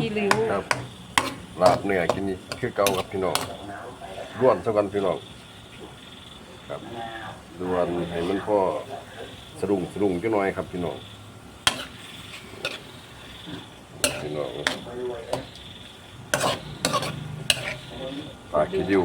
ขี้ริ้ว ครับลาบเนื้อกินนี่คือเก่าครับพี่น้องร่วนสักวันพี่น้องครับร่วนให้มันพอสะดุ้งสะดุ้งจักหน่อยครับพี่น้องพี่น้องปลาขี้ริ้ว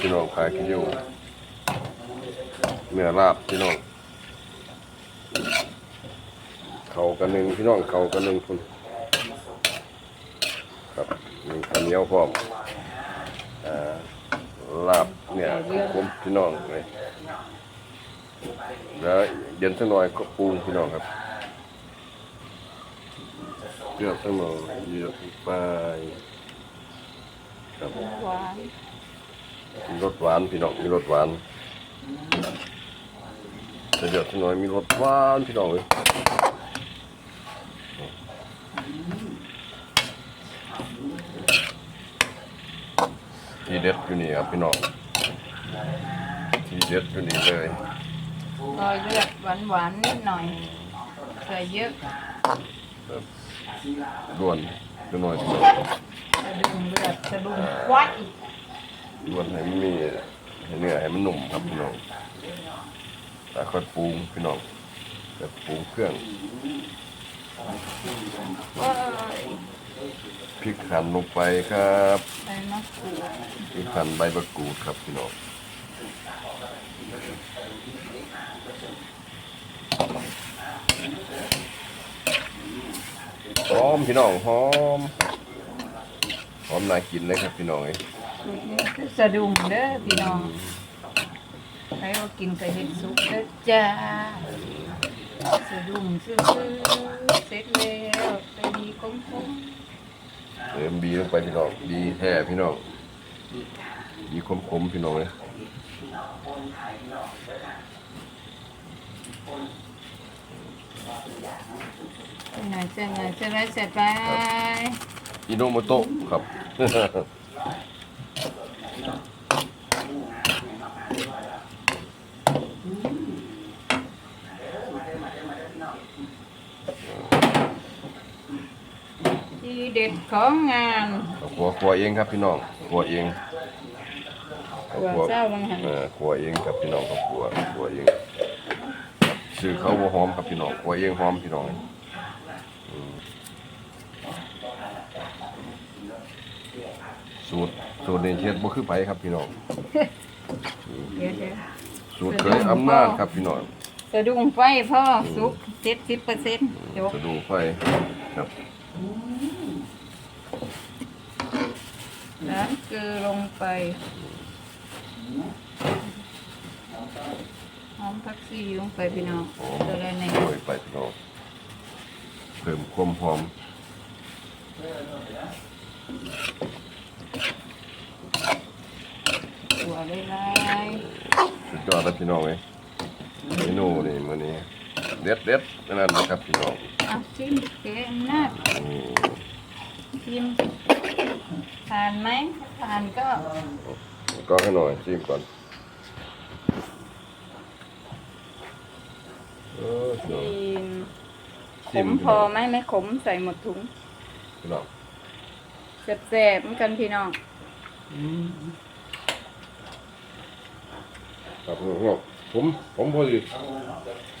พี่น้องปลาขี้ริ้วเนื้อลาบพี่น้องเขากันหนึ่งพี่น้องเขากันหนึ่งคุณ มีข้าวเหนียวพร้อมอ่าลาบเนี่ยผมพี่น้องเลยแล้วเย็นสักหน่อยก็ปรุงพี่น้องครับเลือสักหน่อยเยอะไปครับหวานมีรสหวานพี่น้องมีรสหวานจะเยอะสักหน่อยมีรสหวานพี่น้องเลย ทีเด็ดอยู่นี่ครับพี่น้องทีเด็ดอยู่นี่เลยรอยเลือดหวานหวานๆนิดหน่อยใส่เยอะครับด่วนจักหน่อยพี่น้องสะดุ้งเลือดสะดุ้งควายด่วนให้มันมีให้เนื้อให้มันหนุ่มครับพี่น้องแล้วค่อยปรุงพี่น้องแต่ปรุงเครื่องว้าย พริกหั่นลงไปครับใส่มะกรูดพริกหั่นใบมะกรูดครับพี่น้องหอมพี่น้องหอมหอมน่ากินเลยครับพี่น้องเอ้ยสูตรนี้คือสะดุ้งเด้อพี่น้องใครว่ากินก็เห็ดสุกเด้อจ้าสะดุ้งซื่อๆเสร็จแล้วใส่ดีคมๆ เติมบีลงไปพี่น้องบีแท้พี่น้องบีคมๆพี่น้องเลยใส่หน่อยใส่หน่อยใส่ไรใส่ไปอิโนโมโตะครับ ที เด็ดของงานขัวขัวเองครับพี่น้องขัวเองหัวเจ้าบางหันเออขัวเองครับพี่น้องครับขัวขัวเองซื้อเขาบ่หอมครับพี่น้องขัวเองหอมพี่น้องอืมสูตรสูตรเดนเช็ดบ่คือไผครับพี่น้องเดี๋ยวเดี๋ยวสูตรเคยอำนาจครับพี่น้องสะดุ้งไฟพ่อสุกเจ็ดสิบเปอร์เซ็นต์จบสะดูไฟครับ น้ำเกลือลงไปหอมผักชีลงไปพี่น้องหอมตัวละหนึ่งโรยไปพี่น้องเพิ่มความหอมตัวเลยไรสุดยอดแล้วพี่น้องเอ้ยเมนูนี่มื้อนี้เด็ดเด็ดๆนั่นนะครับพี่น้องเอาชิมเกมนาดอืมชิม ผ่านไหมถ้าผ่านก็ก็ให้หน่อยชิมก่อนเออพี่น้องชิมขชิมมพอไหมไม่ขมใส่หมดถุงพี่น้องแซ่บๆเหมือนกันพี่น้องครับพี่น้องผมผมพอดี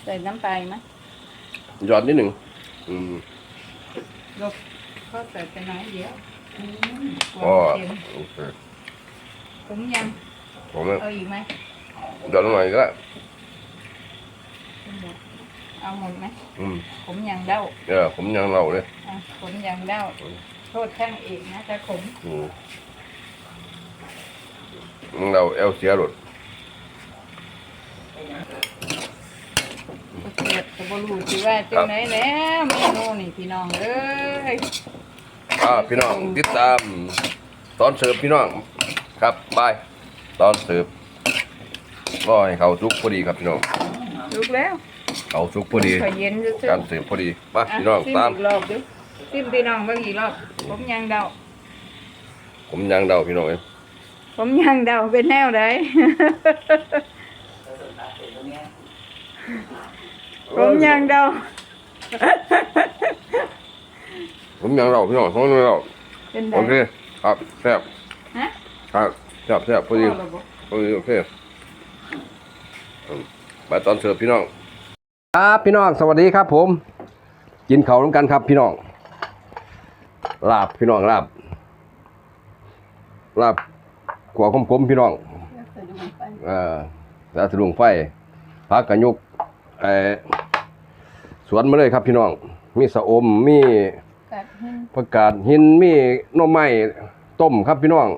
ใส่น้ำปลาไหมหยอดนิดหนึ่งอืม ลบก็ใส่ไปน้อยเดียวอืม กลัวก็เค็มโอเคผมยังผมเนี่ยเอาอีกไหมหยอดลงหน่อยก็ได้หมดเอาหมดไหมอืมผมยังเด้าเออผมยังเล่าเลยอะผมยังเด้าโทษช่างเอกนะถ้าขมอืมมึงเราเอลเสียหลุดก็เกิดกับบรูสิว่าจังไหนแล้วเมนูนี่พี่น้องเอ้ย อ่าพี่น้องติดตามตอนเสิร์ฟพี่น้องครับบายตอนเสิร์ฟก็ให้เขาสุกพอดีครับพี่น้องลุกแล้วเขาสุกพอดี ขอเย็นซื่อการเสิร์ฟพอดีมาๆอะพี่น้องซิมตามอีกรอบดิซิมพี่น้องเบิ่งอีกรอบ ผมยังเดา ผมยังเดาพี่น้องเอ้ยผมยังเดาเป็นแนวใดผมยังเดา ผผมยังเราพี่น้องเขาไม่เราเป็นไงโอเคครับแซ่บฮะครับแซ่บแซ่บพอดีพ่อระบบพอดีโอเคอืมไปตอนเสิร์ฟพี่น้อง ครับพี่น้องสวัสดีครับ ผม กินเขาวน้ำกันครับ พี่น้องลาบพี่น้องลาบลาบขวคมๆพี่น้องสะดุ้งไปเอ่อแล้วสะดุ้งไฟพักกระยุกเอ่อสวนมาเลยครับพี่น้อง มีสะอม มี กัดหินผักกาดหินมีหน่อไม้ต้มครับพี่น้อง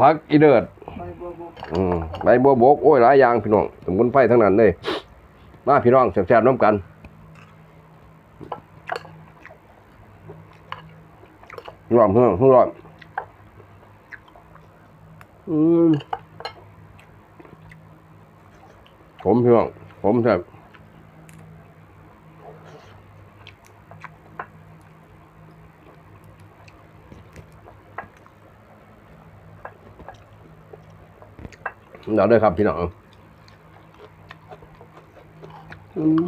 พักอีเดิดใบบัวบกอืมใบบัวบกโอ้ยหลายอย่างพี่น้องสมุนไพรทั้งนั้นเลยมาพี่น้องแซ่บๆน้ำกันร้อนเพื่อนร้อนอืมผมพี่น้องผมแซ่บ เดี๋ยวด้วยครับพี่น้องอืม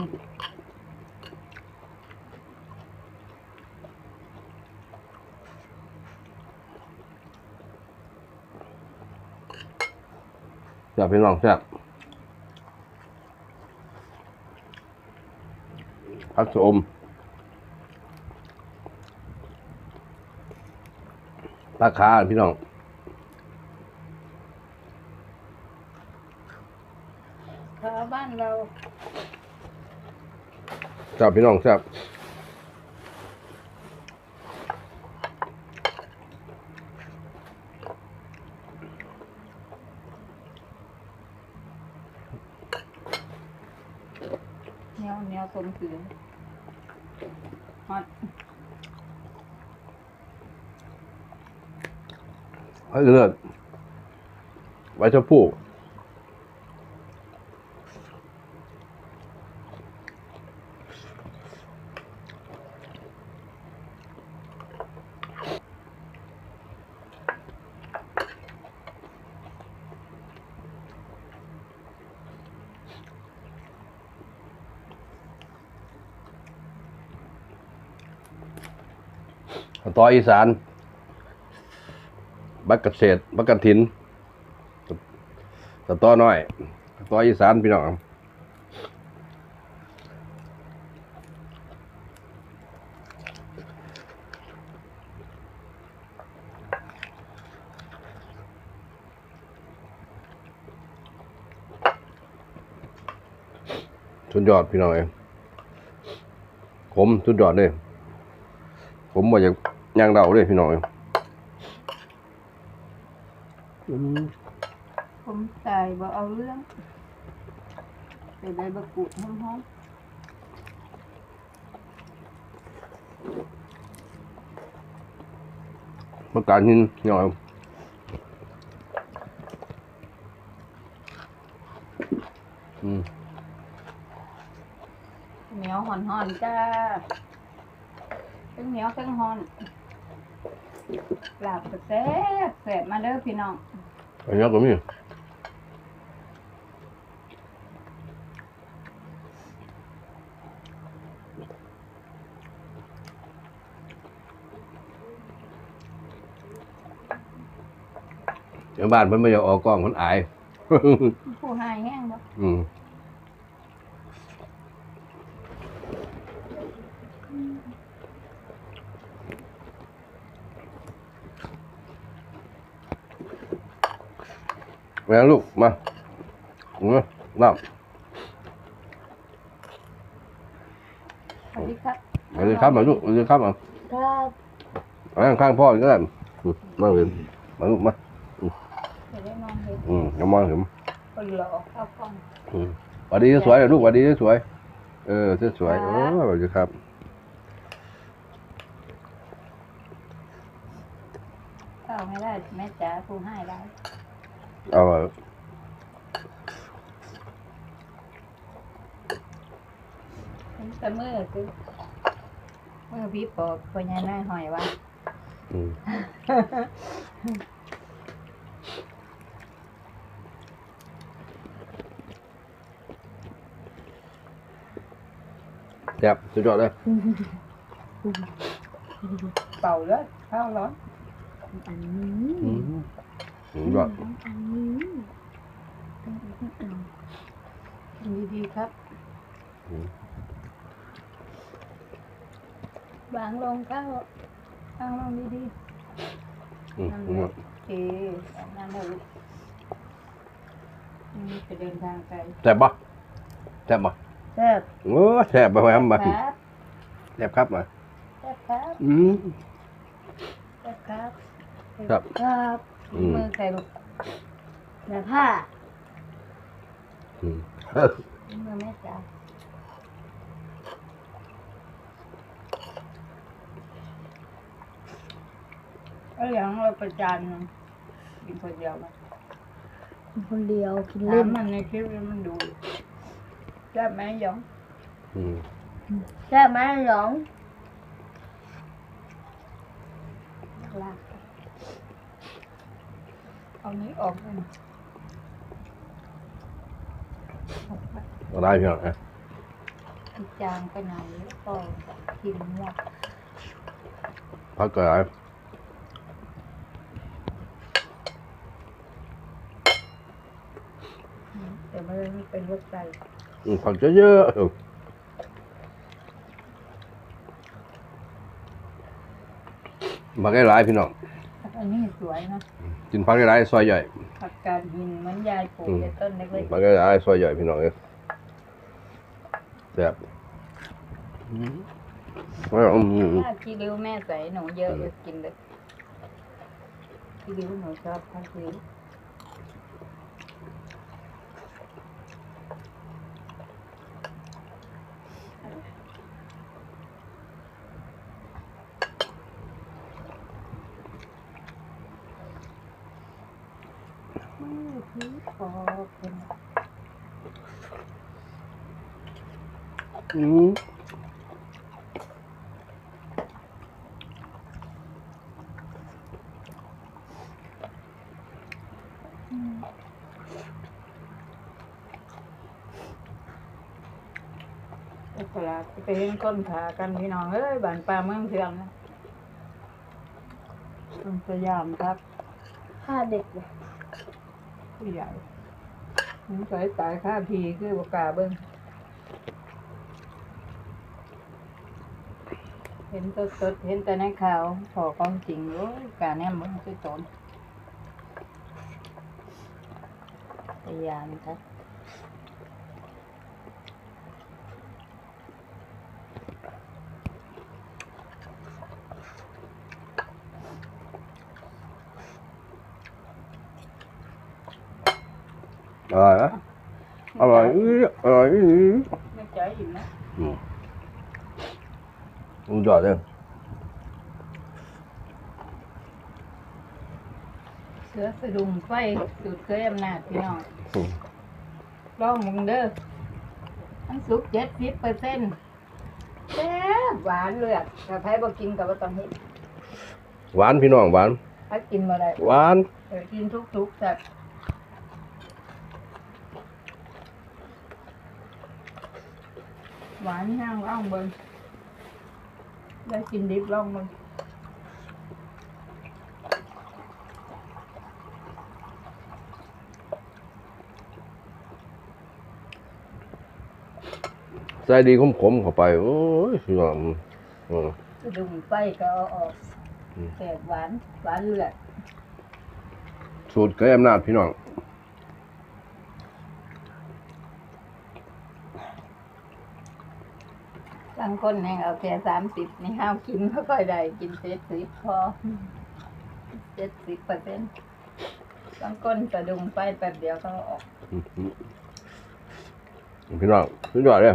แซ่บพี่น้องแซ่บพักชมราคาพี่น้อง ขาบ้านเราแซ่บพี่น้องแซ่บเหนียวเหนียวสมขืนฮอตเฮ้ยเลิศไว้ชมพู่ ต่ออีสาน บักกเกษตรบักกะถินสตอน้อยสตออีสานพี่น้องสุดยอดพี่น้องเองผมสุดยอดเลย ผมบ่าอยาก ย่างเดาเลยพี่น้องเองผมตายบ่เอาเรื่องไปได้บะกูดหอมประกาศหินหน่อยอืมๆเหนียวห่อนๆจ้าทั้งเหนียวทั้งห่อน ลาบก็แซ่บแซ่บมาเด้อพี่น้อง อันนี้ก็มีเดี๋ยวบ้านเพิ่นไม่อยากออกกล้องมันอาย ผู้หายแห้งบ่อืม แม่ลูก มาเงื้อน้ำสวัสดีครับสวัสดีครับมาลูกสวัสดีครับมาครับเอาข้างข้างพ่อก็ได้อืมมาเห็นมาลูกมาจะได้นอนเห็นอืมอย่ามองเห็นคนหล่อเข้าวกล้องอืมสวัสดีสวยๆลูกสวัสดีสวยๆเออสวยๆโอ้สวัสดีครับเข้าไม่ได้แม่จ๋าผู้ให้ได้ เอาเป็นแต่มือคือมือพี่ปอบพญานาคหอยว่าอืมแซ่บสุดยอดเลยเป่าเลยข้าวร้อนอันนี้อืม สุดยอดอันนี้กินดีๆครับอืมวางลงข้าววางลงดีอืมๆนั่นอืแหมละโอเคนั่นแหละลูกนี่จะเดินทางไกลแซ่บปะแซ่บปะแซ่บโอ้แซ่บไปแฮมมาครับแซ่บครับมาแซ่บครับ อืมแซ่บครับ ครับครับ อืม มือใส่ลูกแบบผ้าอืมมือแม่จ๋าเอาอย่างเราประจานหนึ่งกินคนเดียวนะคนเดียวกินถาเล่มนมันในคลิปมันดูแซ่บไหมหยองอืมแซ่บไหมหยองลาก เอานี้ออกเลยนะออกไปเอาได้พี่น้องนะจางไปไหนแล้วก็กินหมดพักก่อน แต่ไม่ได้เป็นรสไก่อืมผักเยอะๆเออผักหลายๆพี่น้องอันนี้สวยนะกินผักหลายๆซอยใหญ่ผักกาดหินเหมือนยายปลูกอืมในต้นเล็กผักหลายๆซอยใหญ่พี่น้องเอ้ยแซ่บอืมแล้วอืมๆถ้าขี้ริ้วแม่ใส่หนูเยอะจะกินเลยขี้ริ้วหนูชอบผักริ้ว อืมพี่ขอเป็นอืมเอกลาดไปเห็นก้นขากันพี่น้องเอ้ยบ้านป่าเมืองเถื่อนนะต้นสยามครับผ้าเด็กเลย ผู้ใหญ่ผมใส่ตายค่าทีคือบอกกาเบิ้งเห็นสดๆเห็นแต่ในข่าวพอความจริงโอ้ยกาแน่มึงคือตนพยายามครับ อร่อยนะอร่อยอื้ออร่อยอื้อไม่ใจอิ่มนะอืมสุดยอดเลยเสือสะดุ้งไฟสูดเคยอำนาจพี่น้องอืมลองมึงเด้อมันสุกเจ็ดสิบเปอร์เซ็นต์แซ่บหวานเลือดถ้าใครบ่กินก็บ่ต้องเฮ็ดหวานพี่น้องหวาน ถ้ากินบ่ได้หวาน เออกินทุกๆแบบ หวานห้างร่องเบิ่งได้กินดิบร่องเบิ่งใส่ดีขมๆเข้าไป โอ้ยพี่น้องอืมสะดุ้งไฟก็เอาออกอืมแซ่บหวาน หวานเลือด สูตรเกยอำนาจพี่น้องางคนแห่งเอาแค่สามสิบนี่ห้ามกินไม่ค่อยได้กินเจ็ดสิบพอเจ็ดสิบเปอร์เซ็นต์บางคนสะดุ้งไฟแป๊บเดียวก็เอาออกพี่น้องสุดยอดเลย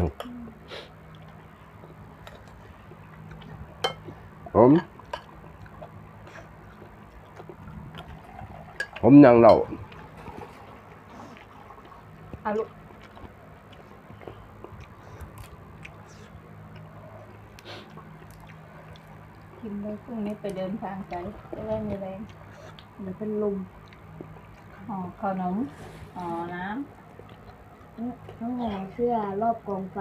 ผมผมยังเล่าอาลูก กินเลยพรุ่งนี้ไปเดินทางไกลจะได้มีแรงเดี๋ยวเป็นลมห่อขนมห่อน้น้องแหงเสื้อรอบกองไฟ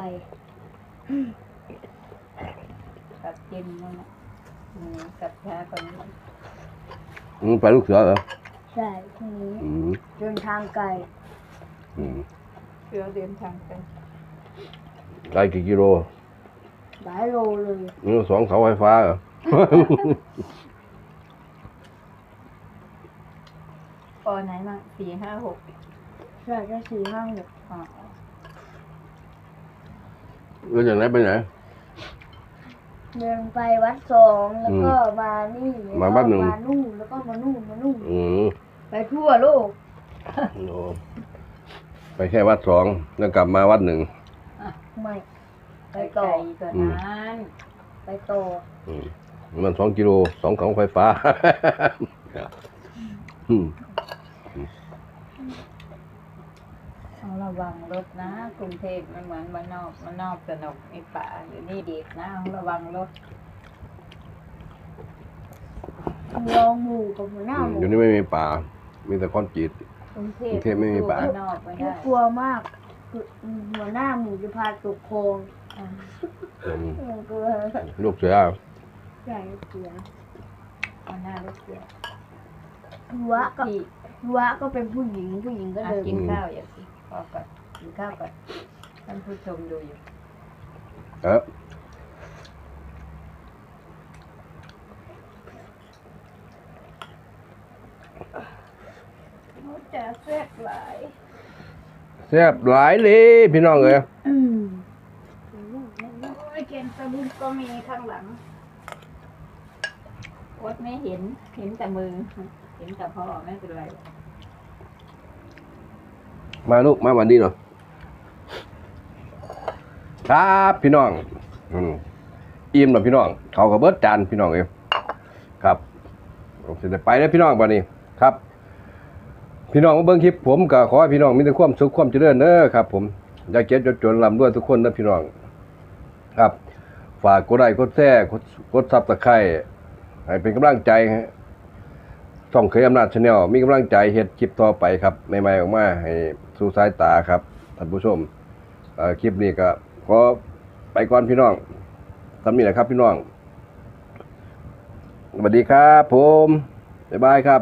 เย็นนั่นแหละอืมกับชาก่อนนี้อืมไปลูกเสือเหรอใช่พรุ่งนี้อืมเดินทางไกลอืมเพื่อเดินทางไปไกลกี่กิโลหลายโลเลยนี่สองเสาไฟฟ้าเหรอ ปอไหนมาสี่ห้าหกใช่แค่สี่ห้าหกอ๋อแล้วจากไหนไปไหน เดินไปวัดสองแล้วก็มานี่แล้วมาก็วัดหนึ่งมานู่นแล้วก็มานู่นมานู่นอืมไปทั่วโลกโอ้ไปแค่วัดสองแล้วกลับมาวัดหนึ่ง ไม่ไปไปต่ไกอลกว่าอืมนั้น ไปต่ออืม มันสองกิโลสองเสาไฟฟ้าอืมต้องระวังรถนะ กรุงเทพมันเหมือนบ้านนอกมันนอกสนุกในป่าอยู่นี่เด็กนะต้องระวังรถลองหมู่กับหัวหน้าหมู่อยู่นี่ไม่มีป่า มีแต่คอนกรีตกรุงเทกรุงเทพไม่มีป่าอยู่บ้นนอกไม่ได้กลัวมากคือหัวหน้าหมู่จะพาตกคลองอ่าอืมเออกลัวลูกเสือ ใหญ่เสียเอาหน้ารถเสียหัวก็พี่หัวก็เป็นผู้หญิงผู้หญิงก็อะเดินกินข้าวอย่าสิพอก่อนกินข้าวก่อนท่านผู้ชมดูอยู่เออจะแซ่บหลาย แซ่บหลายเลยพี่น้องเอ้ย อืม โอ้ยเกณฑ์สบุนก็มีข้างหลังวดไม่เห็น เห็นแต่มือ เห็นแต่พ่อไม่เป็นไรมาลูกมาวันนี้หน่อครับพี่น้องอืมอิ่มแล้วพี่น้องเขากับเบิดจานพี่น้องเอ้ยครับผมจะไปแล้วพี่น้องวันนี้ครับ พี่น้องมาเบิ่งคลิปผมก็ขอให้พี่น้องมีแต่ความสุขความเจริญเด้อครับ ผมอย่าเจ็บจนจนลำด้วยทุกคนนะพี่น้อง ครับ ฝากกดไลค์กดแชร์กดกดซับตะไคร้ให้เป็นกำลังใจ ช่องเคยอำนาจชาแนลมีกำลังใจเฮ็ดคลิปต่อไปครับใหม่ๆออกมาให้สู่สายตาครับท่านผู้ชมคลิปนี้ก็ขอไปก่อนพี่น้องทำนี่แหละครับพี่น้องสวัสดีครับ ผมบ๊ายบายครับ